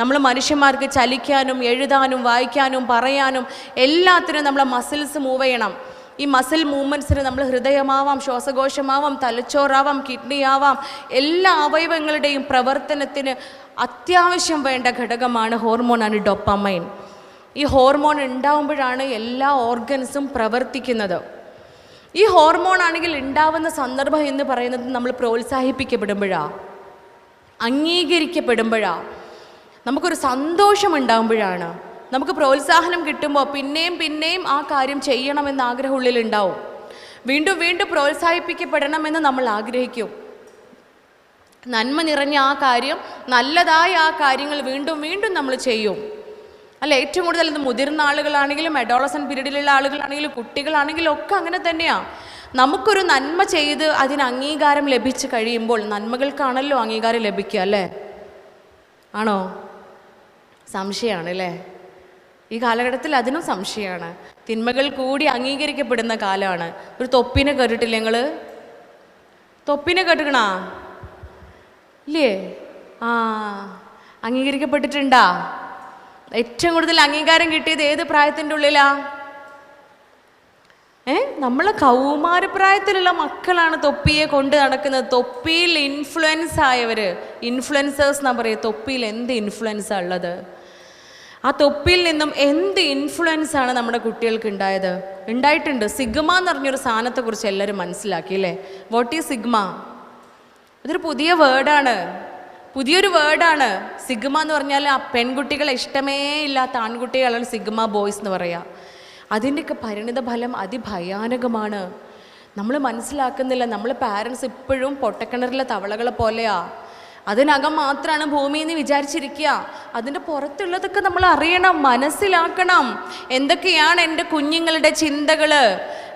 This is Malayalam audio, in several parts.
നമ്മൾ മനുഷ്യന്മാർക്ക് ചലിക്കാനും എഴുതാനും വായിക്കാനും പറയാനും എല്ലാത്തിനും നമ്മളെ മസിൽസ് മൂവ് ചെയ്യണം. ഈ മസിൽ മൂവ്മെന്റ്സിന് നമ്മൾ ഹൃദയമാവാം ശ്വാസകോശമാവാം തലച്ചോറാവാം കിഡ്നി ആവാം എല്ലാ അവയവങ്ങളുടെയും പ്രവർത്തനത്തിന് അത്യാവശ്യം വേണ്ട ഘടകമാണ് ഹോർമോണാണ് ഡൊപ്പമൈൻ ഈ ഹോർമോൺ ഉണ്ടാവുമ്പോഴാണ് എല്ലാ ഓർഗൻസും പ്രവർത്തിക്കുന്നത്. ഈ ഹോർമോൺ ആണെങ്കിൽ ഉണ്ടാവുന്ന സന്ദർഭം എന്ന് പറയുന്നത് നമ്മൾ പ്രോത്സാഹിപ്പിക്കപ്പെടുമ്പോഴാണ് അംഗീകരിക്കപ്പെടുമ്പോഴാണ് നമുക്കൊരു സന്തോഷം ഉണ്ടാകുമ്പോഴാണ് നമുക്ക് പ്രോത്സാഹനം കിട്ടുമ്പോൾ പിന്നെയും പിന്നെയും ആ കാര്യം ചെയ്യണമെന്ന് ആഗ്രഹം ഉള്ളിലുണ്ടാവും. വീണ്ടും വീണ്ടും പ്രോത്സാഹിപ്പിക്കപ്പെടണമെന്ന് നമ്മൾ ആഗ്രഹിക്കും. നന്മ നിറഞ്ഞ ആ കാര്യം നല്ലതായ ആ കാര്യങ്ങൾ വീണ്ടും വീണ്ടും നമ്മൾ ചെയ്യും. അല്ല ഏറ്റവും കൂടുതൽ ഇത് മുതിർന്ന ആളുകളാണെങ്കിലും അഡോളസൻ പീരീഡിലുള്ള ആളുകളാണെങ്കിലും കുട്ടികളാണെങ്കിലും ഒക്കെ അങ്ങനെ തന്നെയാണ് നമുക്കൊരു നന്മ ചെയ്ത് അതിന് അംഗീകാരം ലഭിച്ചു കഴിയുമ്പോൾ നന്മകൾക്കാണല്ലോ അംഗീകാരം ലഭിക്കുക അല്ലേ? ആണോ? സംശയമാണ് അല്ലേ ഈ കാലഘട്ടത്തിൽ അതിനും സംശയമാണ്. തിന്മകൾ കൂടി അംഗീകരിക്കപ്പെടുന്ന കാലമാണ്. ഒരു തൊപ്പിനെ കേട്ടിട്ടില്ല ഞങ്ങൾ തൊപ്പിനെ കേട്ടുക്കണാ? ഇല്ലേ? ആ അംഗീകരിക്കപ്പെട്ടിട്ടുണ്ടാ? ഏറ്റവും കൂടുതൽ അംഗീകാരം കിട്ടിയത് ഏത് പ്രായത്തിന്റെ ഉള്ളിലാ? ഏ നമ്മളെ കൗമാരപ്രായത്തിലുള്ള മക്കളാണ് തൊപ്പിയെ കൊണ്ട് നടക്കുന്നത്. തൊപ്പിയിൽ ഇൻഫ്ലുവൻസ് ആയവർ ഇൻഫ്ലുവൻസേഴ്സ് എന്നാ പറയുക. തൊപ്പിയിൽ എന്ത് ഇൻഫ്ലുവൻസാണ് ഉള്ളത്? ആ തൊപ്പിയിൽ നിന്നും എന്ത് ഇൻഫ്ലുവൻസ് ആണ് നമ്മുടെ കുട്ടികൾക്ക് ഉണ്ടായത്? ഉണ്ടായിട്ടുണ്ട്. സിഗ്മ എന്ന് പറഞ്ഞൊരു സാധനത്തെക്കുറിച്ച് എല്ലാവരും മനസ്സിലാക്കി അല്ലേ? What is sigma? അതൊരു പുതിയ വേർഡാണ് പുതിയൊരു വേർഡാണ് സിഗ്മ എന്ന് പറഞ്ഞാൽ ആ പെൺകുട്ടികളെ ഇഷ്ടമേ ഇല്ലാത്ത ആൺകുട്ടികളാണ് സിഗ്മ ബോയ്സ് എന്ന് പറയുക അതിന്റെയൊക്കെ പരിണിത ഫലം അതിഭയാനകമാണ്. നമ്മൾ മനസ്സിലാക്കുന്നില്ല. നമ്മൾ പാരൻസ് ഇപ്പോഴും പൊട്ടക്കിണറിലെ തവളകളെ പോലെയാ. അതിനകം മാത്രമാണ് ഭൂമി എന്ന് വിചാരിച്ചിരിക്കുക അതിന്റെ പുറത്തുള്ളതൊക്കെ നമ്മൾ അറിയണം മനസ്സിലാക്കണം. എന്തൊക്കെയാണ് എന്റെ കുഞ്ഞുങ്ങളുടെ ചിന്തകൾ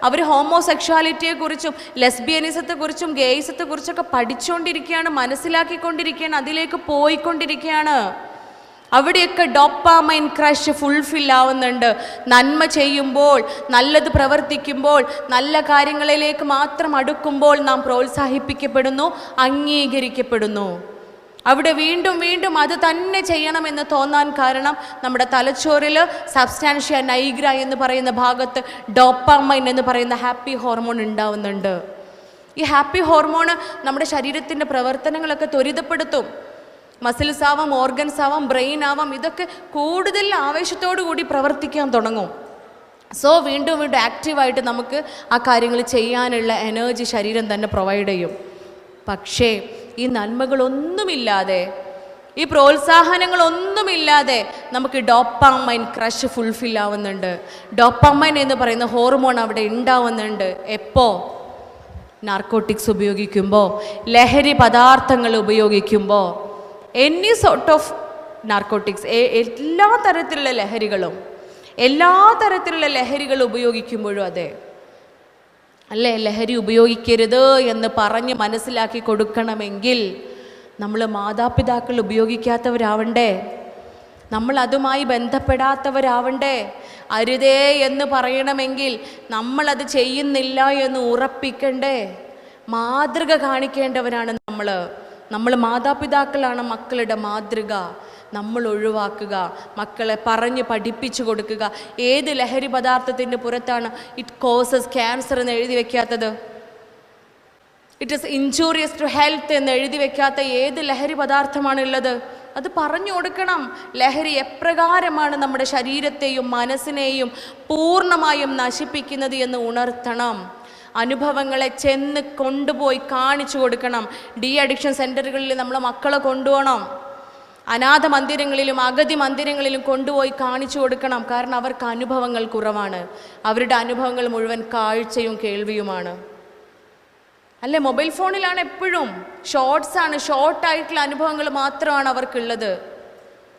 അവർ ഹോമോസെക്ഷാലിറ്റിയെക്കുറിച്ചും ലെസ്ബിയനിസത്തെക്കുറിച്ചും ഗെയ്സത്തെക്കുറിച്ചൊക്കെ പഠിച്ചുകൊണ്ടിരിക്കുകയാണ് മനസ്സിലാക്കിക്കൊണ്ടിരിക്കുകയാണ് അതിലേക്ക് പോയിക്കൊണ്ടിരിക്കുകയാണ് അവിടെയൊക്കെ ഡോപ്പാമൈൻ ക്രഷ് ഫുൾഫിൽ ആവുന്നുണ്ട് നന്മ ചെയ്യുമ്പോൾ നല്ലത് പ്രവർത്തിക്കുമ്പോൾ നല്ല കാര്യങ്ങളിലേക്ക് മാത്രം അടുക്കുമ്പോൾ നാം പ്രോത്സാഹിപ്പിക്കപ്പെടുന്നു അംഗീകരിക്കപ്പെടുന്നു. അവിടെ വീണ്ടും വീണ്ടും അത് തന്നെ ചെയ്യണമെന്ന് തോന്നാൻ കാരണം നമ്മുടെ തലച്ചോറിൽ സബ്സ്റ്റാൻഷ്യ നൈഗ്ര എന്ന് പറയുന്ന ഭാഗത്ത് ഡോപ്പാമൈൻ എന്ന് പറയുന്ന ഹാപ്പി ഹോർമോൺ ഉണ്ടാവുന്നുണ്ട്. ഈ ഹാപ്പി ഹോർമോൺ നമ്മുടെ ശരീരത്തിന്റെ പ്രവർത്തനങ്ങളൊക്കെ ത്വരിതപ്പെടുത്തും. മസിൽസ് ആവാം ഓർഗൻസ് ആവാം ബ്രെയിൻ ആവാം ഇതൊക്കെ കൂടുതൽ ആവേശത്തോടു കൂടി പ്രവർത്തിക്കാൻ തുടങ്ങും. സോ വീണ്ടും വീണ്ടും ആക്റ്റീവായിട്ട് നമുക്ക് ആ കാര്യങ്ങൾ ചെയ്യാനുള്ള എനർജി ശരീരം തന്നെ പ്രൊവൈഡ് ചെയ്യും. പക്ഷേ ഈ നന്മകളൊന്നുമില്ലാതെ ഈ പ്രോത്സാഹനങ്ങളൊന്നുമില്ലാതെ നമുക്ക് ഡോപ്പാമൈൻ ക്രഷ് ഫുൾഫിൽ ആവുന്നുണ്ട്. ഡോപ്പാമൈൻ എന്ന് പറയുന്ന ഹോർമോൺ അവിടെ ഉണ്ടാവുന്നുണ്ട്. എപ്പോൾ നാർക്കോട്ടിക്സ് ഉപയോഗിക്കുമ്പോൾ ലഹരി പദാർത്ഥങ്ങൾ ഉപയോഗിക്കുമ്പോൾ എനി സോർട്ട് ഓഫ് നാർക്കോട്ടിക്സ് എല്ലാ തരത്തിലുള്ള ലഹരികളും എല്ലാ തരത്തിലുള്ള ലഹരികൾ ഉപയോഗിക്കുമ്പോഴും അതെ. അല്ലേ ലഹരി ഉപയോഗിക്കരുത് എന്ന് പറഞ്ഞ് മനസ്സിലാക്കി കൊടുക്കണമെങ്കിൽ നമ്മൾ മാതാപിതാക്കൾ ഉപയോഗിക്കാത്തവരാവണ്ടേ? നമ്മൾ അതുമായി ബന്ധപ്പെടാത്തവരാവണ്ടേ? അരുതേ എന്ന് പറയണമെങ്കിൽ നമ്മളത് ചെയ്യുന്നില്ല എന്ന് ഉറപ്പിക്കണ്ടേ? മാതൃക കാണിക്കേണ്ടവരാണ് നമ്മൾ നമ്മൾ മാതാപിതാക്കളാണ് മക്കളുടെ മാതൃക. നമ്മൾ ഒഴിവാക്കുക മക്കളെ പറഞ്ഞ് പഠിപ്പിച്ചു കൊടുക്കുക. ഏത് ലഹരി പദാർത്ഥത്തിന്റെ പുറത്താണ് ഇറ്റ് കോസസ് ക്യാൻസർ എന്ന് എഴുതി വെക്കാത്തത്? It is injurious to health എന്ന് എഴുതി വെക്കാത്ത ഏത് ലഹരി പദാർത്ഥമാണ് ഉള്ളത്? അത് പറഞ്ഞു കൊടുക്കണം. ലഹരി എപ്രകാരമാണ് നമ്മുടെ ശരീരത്തെയും മനസ്സിനെയും പൂർണമായും നശിപ്പിക്കുന്നത് എന്ന് ഉണർത്തണം. അനുഭവങ്ങളെ ചെന്ന് കൊണ്ടുപോയി കാണിച്ചു കൊടുക്കണം. ഡി അഡിക്ഷൻ സെന്ററുകളിൽ നമ്മൾ മക്കളെ കൊണ്ടുപോകണം. അനാഥ മന്ദിരങ്ങളിലും അഗതി മന്ദിരങ്ങളിലും കൊണ്ടുപോയി കാണിച്ചു കൊടുക്കണം. കാരണം അവർക്ക് അനുഭവങ്ങൾ കുറവാണ്. അവരുടെ അനുഭവങ്ങൾ മുഴുവൻ കാഴ്ചയും കേൾവിയുമാണ്. അല്ലെ? മൊബൈൽ ഫോണിലാണ് എപ്പോഴും ഷോർട്സ് ആണ്. ഷോർട്ട് ആയിട്ടുള്ള അനുഭവങ്ങൾ മാത്രമാണ് അവർക്കുള്ളത്.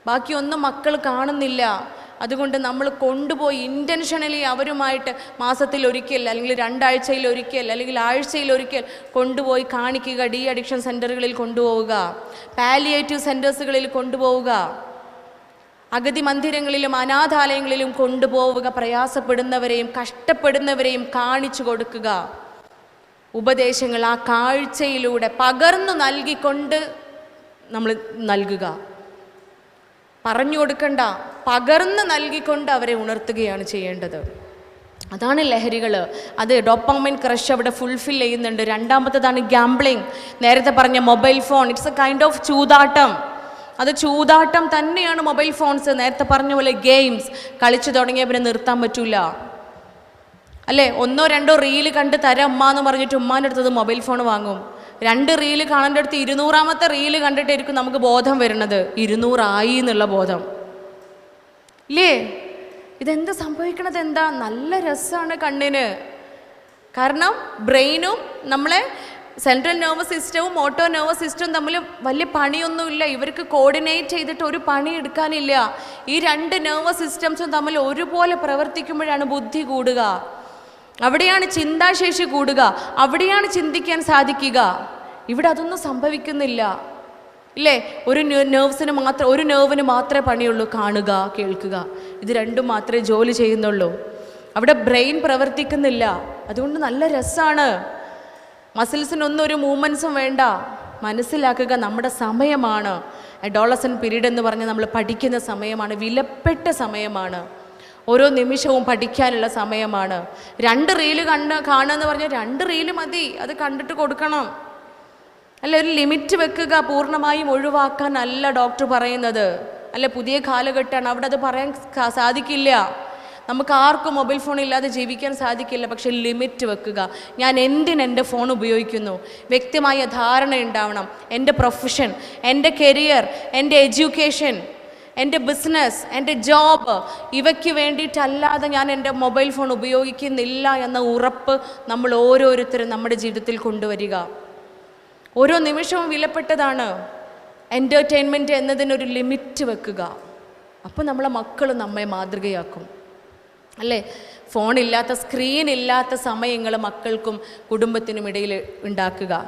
ബാക്കിയൊന്നും മക്കൾ കാണുന്നില്ല. അതുകൊണ്ട് നമ്മൾ കൊണ്ടുപോയി ഇന്റൻഷനലി അവരുമായിട്ട് മാസത്തിൽ ഒരിക്കൽ അല്ലെങ്കിൽ രണ്ടാഴ്ചയിൽ ഒരിക്കൽ അല്ലെങ്കിൽ ആഴ്ചയിൽ ഒരിക്കൽ കൊണ്ടുപോയി കാണിക്കുക ഡി അഡിക്ഷൻ സെന്ററുകളിൽ കൊണ്ടുപോവുക പാലിയേറ്റീവ് സെന്റേഴ്സുകളിൽ കൊണ്ടുപോവുക അഗതി മന്ദിരങ്ങളിലും അനാഥാലയങ്ങളിലും കൊണ്ടുപോവുക പ്രയാസപ്പെടുന്നവരെയും കഷ്ടപ്പെടുന്നവരെയും കാണിച്ചു കൊടുക്കുക. ഉപദേശങ്ങൾ ആ കാഴ്ചയിലൂടെ പകർന്നു നൽകിക്കൊണ്ട് നമ്മൾ നൽകുക. പറഞ്ഞു കൊടുക്കണ്ട. പകർന്ന് നൽകിക്കൊണ്ട് അവരെ ഉണർത്തുകയാണ് ചെയ്യേണ്ടത്. അതാണ് ലഹരികൾ അത് ഡോപ്പാമൈൻ ക്രഷ് അവിടെ ഫുൾഫിൽ ചെയ്യുന്നുണ്ട്. രണ്ടാമത്തേതാണ് ഗാംബ്ലിങ് നേരത്തെ പറഞ്ഞ mobile phone. It's a kind of ചൂതാട്ടം. അത് ചൂതാട്ടം തന്നെയാണ് മൊബൈൽ ഫോൺസ്. നേരത്തെ പറഞ്ഞ പോലെ ഗെയിംസ് കളിച്ചു തുടങ്ങിയ പിന്നെ നിർത്താൻ പറ്റൂല. അല്ലേ? ഒന്നോ രണ്ടോ റീൽ കണ്ട് തരാം ഉമ്മ എന്ന് പറഞ്ഞിട്ട് ഉമ്മാന്റെ അടുത്തത് മൊബൈൽ ഫോൺ വാങ്ങും. രണ്ട് റീൽ കാണേണ്ട അടുത്ത് ഇരുന്നൂറാമത്തെ റീൽ കണ്ടിട്ടായിരിക്കും നമുക്ക് ബോധം വരുന്നത്. ഇരുന്നൂറായി എന്നുള്ള ബോധം. ഇല്ലേ? ഇതെന്ത് സംഭവിക്കണത്? എന്താ? നല്ല രസമാണ് കണ്ണിന്. കാരണം ബ്രെയിനും നമ്മളെ സെൻട്രൽ നെർവസ് സിസ്റ്റവും ഓട്ടോ നെർവസ് സിസ്റ്റവും തമ്മിൽ വലിയ പണിയൊന്നുമില്ല. ഇവർക്ക് കോർഡിനേറ്റ് ചെയ്തിട്ട് ഒരു പണി എടുക്കാനില്ല. ഈ രണ്ട് നെർവസ് സിസ്റ്റംസും തമ്മിൽ ഒരുപോലെ പ്രവർത്തിക്കുമ്പോഴാണ് ബുദ്ധി കൂടുക. അവിടെയാണ് ചിന്താശേഷി കൂടുക. അവിടെയാണ് ചിന്തിക്കാൻ സാധിക്കുക. ഇവിടെ അതൊന്നും സംഭവിക്കുന്നില്ല. ഇല്ലേ? ഒരു നെർവ്സിന് മാത്രം ഒരു നെർവിന് മാത്രമേ പണിയുള്ളൂ കാണുക കേൾക്കുക. ഇത് രണ്ടും മാത്രമേ ജോലി ചെയ്യുന്നുള്ളൂ. അവിടെ ബ്രെയിൻ പ്രവർത്തിക്കുന്നില്ല. അതുകൊണ്ട് നല്ല രസമാണ് മസിൽസിനൊന്നും ഒരു മൂവ്മെൻസും വേണ്ട. മനസ്സിലാക്കുക നമ്മുടെ സമയമാണ്. അഡോളസൻ പീരീഡ് എന്ന് പറഞ്ഞ് നമ്മൾ പഠിക്കുന്ന സമയമാണ്. വിലപ്പെട്ട സമയമാണ്. ഓരോ നിമിഷവും പഠിക്കാനുള്ള സമയമാണ്. രണ്ട് റീൽ കണ്ട് കാണുക എന്ന് പറഞ്ഞാൽ രണ്ട് റീൽ മതി. അത് കണ്ടിട്ട് കൊടുക്കണം. അല്ല ഒരു ലിമിറ്റ് വെക്കുക പൂർണമായും ഒഴിവാക്കാൻ അല്ല ഡോക്ടർ പറയുന്നത്. അല്ല പുതിയ കാലഘട്ടമാണ് അവിടെ അത് പറയാൻ സാധിക്കില്ല. നമുക്ക് ആർക്കും മൊബൈൽ ഫോൺ ഇല്ലാതെ ജീവിക്കാൻ സാധിക്കില്ല പക്ഷെ ലിമിറ്റ് വെക്കുക. ഞാൻ എന്തിന് എന്റെ ഫോൺ ഉപയോഗിക്കുന്നു? വ്യക്തമായ ധാരണ ഉണ്ടാവണം. എന്റെ പ്രൊഫഷൻ എന്റെ കരിയർ എന്റെ എഡ്യൂക്കേഷൻ എന്റെ ബിസിനസ് എന്റെ ജോബ് ഇവയ്ക്ക് വേണ്ടിയിട്ടല്ലാതെ ഞാൻ എന്റെ മൊബൈൽ ഫോൺ ഉപയോഗിക്കുന്നില്ല എന്ന ഉറപ്പ് നമ്മൾ ഓരോരുത്തരും നമ്മുടെ ജീവിതത്തിൽ കൊണ്ടുവരിക. ഓരോ നിമിഷവും വിലപ്പെട്ടതാണ്. എന്റർടൈൻമെന്റ് എന്നതിനൊരു ലിമിറ്റ് വെക്കുക. അപ്പോൾ നമ്മളെ മക്കൾ നമ്മെ മാതൃകയാക്കും. അല്ലേ? ഫോണില്ലാത്ത സ്ക്രീനില്ലാത്ത സമയങ്ങൾ മക്കൾക്കും കുടുംബത്തിനും ഇടയിൽ ഉണ്ടാക്കുക.